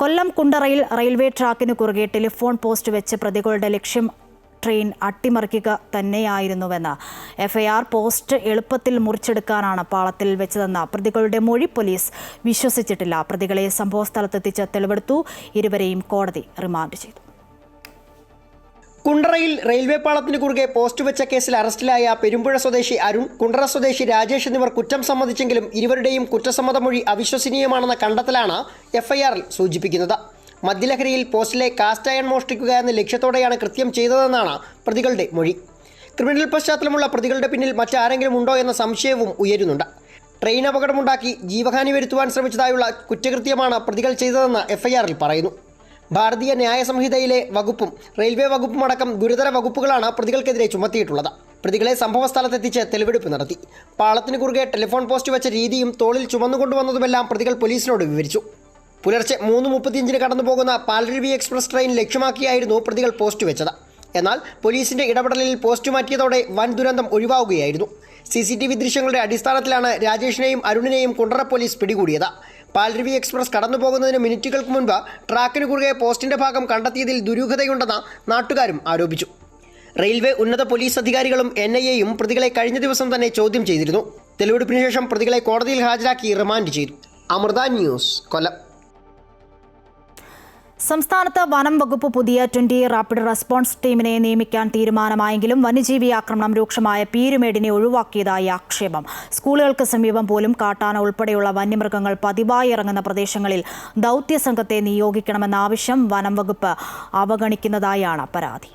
കൊല്ലം കുണ്ടറയിൽ railway ട്രാക്കിന് കുറുകെ telephone post വെച്ച് പ്രതികളുടെ ലക്ഷ്യം ട്രെയിൻ അട്ടിമറിക്കുക തന്നെയായിരുന്നുവെന്ന്. എഫ്ഐആർ പോസ്റ്റ് എളുപ്പത്തിൽ മുറിച്ചെടുക്കാനാണ് പാളത്തിൽ വെച്ചതെന്ന പ്രതികളുടെ മൊഴി പോലീസ് വിശ്വസിച്ചിട്ടില്ല. പ്രതികളെ സംഭവസ്ഥലത്തെത്തിച്ച് തെളിവെടുത്തു. ഇരുവരെയും കോടതി റിമാൻഡ് ചെയ്തു. കുണ്ടറയിൽ റെയിൽവേ പാളത്തിന് കുറുകെ പോസ്റ്റ് വെച്ച കേസിൽ അറസ്റ്റിലായ പെരുമ്പുഴ സ്വദേശി അരുൺ കുണ്ടറ സ്വദേശി രാജേഷ് എന്നിവർ കുറ്റം സമ്മതിച്ചെങ്കിലും ഇരുവരുടെയും കുറ്റസമ്മതമൊഴി അവിശ്വസനീയമാണെന്ന കണ്ടെത്തലാണ് എഫ്ഐആറിൽ സൂചിപ്പിക്കുന്നത്. മദ്യലഹരിയിൽ പോസ്റ്റിലെ കാസ്റ്റ് അയൺ മോഷ്ടിക്കുക എന്ന ലക്ഷ്യത്തോടെയാണ് കൃത്യം ചെയ്തതെന്നാണ് പ്രതികളുടെ മൊഴി. ക്രിമിനൽ പശ്ചാത്തലമുള്ള പ്രതികളുടെ പിന്നിൽ മറ്റാരെങ്കിലും ഉണ്ടോ എന്ന സംശയവും ഉയരുന്നുണ്ട്. ട്രെയിൻ അപകടമുണ്ടാക്കി ജീവഹാനി വരുത്തുവാൻ ശ്രമിച്ചതായുള്ള കുറ്റകൃത്യമാണ് പ്രതികൾ ചെയ്തതെന്ന് എഫ്ഐആറിൽ പറയുന്നു. ഭാരതീയ ന്യായ സംഹിതയിലെ വകുപ്പും റെയിൽവേ വകുപ്പും അടക്കം ഗുരുതര വകുപ്പുകളാണ് പ്രതികൾക്കെതിരെ ചുമത്തിയിട്ടുള്ളത്. പ്രതികളെ സംഭവസ്ഥലത്തെത്തിച്ച് തെളിവെടുപ്പ് നടത്തി. പാളത്തിന് കുറുകെ ടെലിഫോൺ പോസ്റ്റ് വെച്ച രീതിയും തോളിൽ ചുമന്നുകൊണ്ടുവന്നതുമെല്ലാം പ്രതികൾ പോലീസിനോട് വിവരിച്ചു. പുലർച്ചെ മൂന്ന് മുപ്പത്തിയഞ്ചിന് കടന്നുപോകുന്ന പാലരുവി എക്സ്പ്രസ് ട്രെയിൻ ലക്ഷ്യമാക്കിയായിരുന്നു പ്രതികൾ പോസ്റ്റ് വെച്ചത്. എന്നാൽ പോലീസിന്റെ ഇടപെടലിൽ പോസ്റ്റ് മാറ്റിയതോടെ വൻ ദുരന്തം ഒഴിവാകുകയായിരുന്നു. സി സി ടി വി ദൃശ്യങ്ങളുടെ അടിസ്ഥാനത്തിലാണ് രാജേഷിനെയും അരുണിനെയും കുണ്ടറ പോലീസ് പിടികൂടിയത്. പാൽരവി എക്സ്പ്രസ് കടന്നു പോകുന്നതിന് മിനിറ്റുകൾക്ക് മുൻപ് ട്രാക്കിന് കുറുകെ പോസ്റ്റിന്റെ ഭാഗം കണ്ടെത്തിയതിൽ ദുരൂഹതയുണ്ടെന്ന് നാട്ടുകാരും ആരോപിച്ചു. റെയിൽവേ ഉന്നത പോലീസ് അധികാരികളും എൻ ഐ എയും പ്രതികളെ കഴിഞ്ഞ ദിവസം തന്നെ ചോദ്യം ചെയ്തിരുന്നു. തെളിവെടുപ്പിന് ശേഷം പ്രതികളെ കോടതിയിൽ ഹാജരാക്കി റിമാൻഡ് ചെയ്തു. അമൃത ന്യൂസ് കൊല്ലം. സംസ്ഥാനത്ത് വനം വകുപ്പ് പുതിയ ട്വന്റി റാപ്പിഡ് റെസ്പോൺസ് ടീമിനെ നിയമിക്കാൻ തീരുമാനമായെങ്കിലും വന്യജീവി ആക്രമണം രൂക്ഷമായ പീരുമേടിനെ ഒഴിവാക്കിയതായി ആക്ഷേപം. സ്കൂളുകൾക്ക് സമീപം പോലും കാട്ടാന ഉൾപ്പെടെയുള്ള വന്യമൃഗങ്ങൾ പതിവായി ഇറങ്ങുന്ന പ്രദേശങ്ങളിൽ ദൗത്യ സംഘത്തെ നിയോഗിക്കണമെന്ന ആവശ്യം വനം വകുപ്പ് അവഗണിക്കുന്നതായാണ് പരാതി.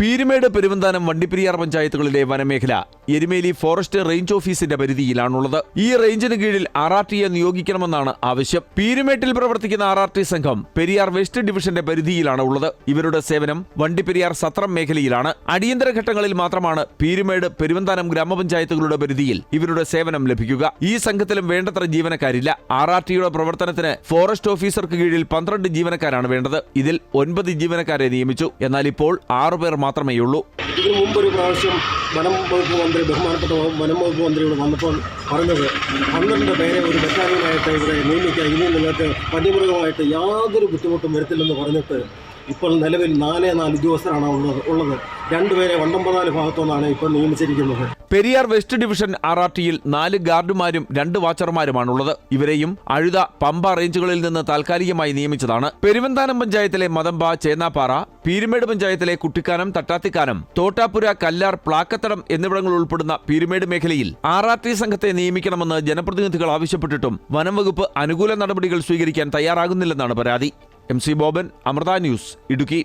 പീരുമേട് പെരുവന്താനം വണ്ടിപ്പെരിയാർ പഞ്ചായത്തുകളിലെ വനമേഖല എരുമേലി ഫോറസ്റ്റ് റേഞ്ച് ഓഫീസിന്റെ പരിധിയിലാണുള്ളത്. ഈ റേഞ്ചിന് കീഴിൽ ആർ ആർ നിയോഗിക്കണമെന്നാണ് ആവശ്യം. പീരുമേട്ടിൽ പ്രവർത്തിക്കുന്ന ആർ ആർ ടി സംഘം പെരിയാർ വെസ്റ്റ് ഡിവിഷന്റെ പരിധിയിലാണ് ഉള്ളത് ഇവരുടെ സേവനം വണ്ടിപ്പെരിയാർ സത്രം മേഖലയിലാണ്. അടിയന്തര ഘട്ടങ്ങളിൽ മാത്രമാണ് പീരുമേട് പെരുവന്താനം ഗ്രാമപഞ്ചായത്തുകളുടെ പരിധിയിൽ ഇവരുടെ സേവനം ലഭിക്കുക. ഈ സംഘത്തിലും വേണ്ടത്ര ജീവനക്കാരില്ല. ആർ ആർ ടിയുടെ പ്രവർത്തനത്തിന് ഫോറസ്റ്റ് ഓഫീസർക്ക് കീഴിൽ പന്ത്രണ്ട് ജീവനക്കാരാണ് വേണ്ടത്. ഇതിൽ ഒൻപത് ജീവനക്കാരെ നിയമിച്ചു. എന്നാൽ ഇപ്പോൾ ആറുപേർ മാത്രമേയുള്ളൂ. ഇതിനു മുമ്പ് ഒരു പ്രാവശ്യം വനം വകുപ്പ് മന്ത്രി ബഹുമാനപ്പെട്ട വനം വകുപ്പ് മന്ത്രി ഇവിടെ വന്നപ്പോൾ പറഞ്ഞത് പന്ത്രണ്ട് പേരെ ഒരു ബറ്റാലിയനായിട്ട് ഇവിടെ നിയമിക്കുക ഇനി നിങ്ങൾക്ക് വന്യമൃഗമായിട്ട് യാതൊരു ബുദ്ധിമുട്ടും വരത്തില്ലെന്ന് പറഞ്ഞിട്ട് ഇപ്പോൾ നിലവിൽ നാലേ നാല് ഉദ്യോഗസ്ഥരാണ് ഉള്ളത് ഉള്ളത്. രണ്ടുപേരെ വണ്ടമ്പനാല് ഭാഗത്തുനിന്നാണ് ഇപ്പോൾ നിയമിച്ചിരിക്കുന്നത്. Periyar west division R R ടിയിൽ നാല് ഗാർഡുമാരും രണ്ട് വാച്ചർമാരുമാണുള്ളത്. ഇവരെയും അഴുത പമ്പ റേഞ്ചുകളിൽ നിന്ന് താൽക്കാലികമായി നിയമിച്ചതാണ്. പെരുവന്താനം പഞ്ചായത്തിലെ മതമ്പ ചേന്നാപ്പാറ പീരുമേട് പഞ്ചായത്തിലെ കുട്ടിക്കാനം തട്ടാത്തിക്കാനം തോട്ടാപ്പുര കല്ലാർ പ്ലാക്കത്തടം എന്നിവിടങ്ങൾ ഉൾപ്പെടുന്ന പീരുമേട് മേഖലയിൽ ആർ ആർ ടി സംഘത്തെ നിയമിക്കണമെന്ന് ജനപ്രതിനിധികൾ ആവശ്യപ്പെട്ടിട്ടും വനം വകുപ്പ് അനുകൂല നടപടികൾ സ്വീകരിക്കാൻ തയ്യാറാകുന്നില്ലെന്നാണ് പരാതി. M C Boban Amrita news Idukki.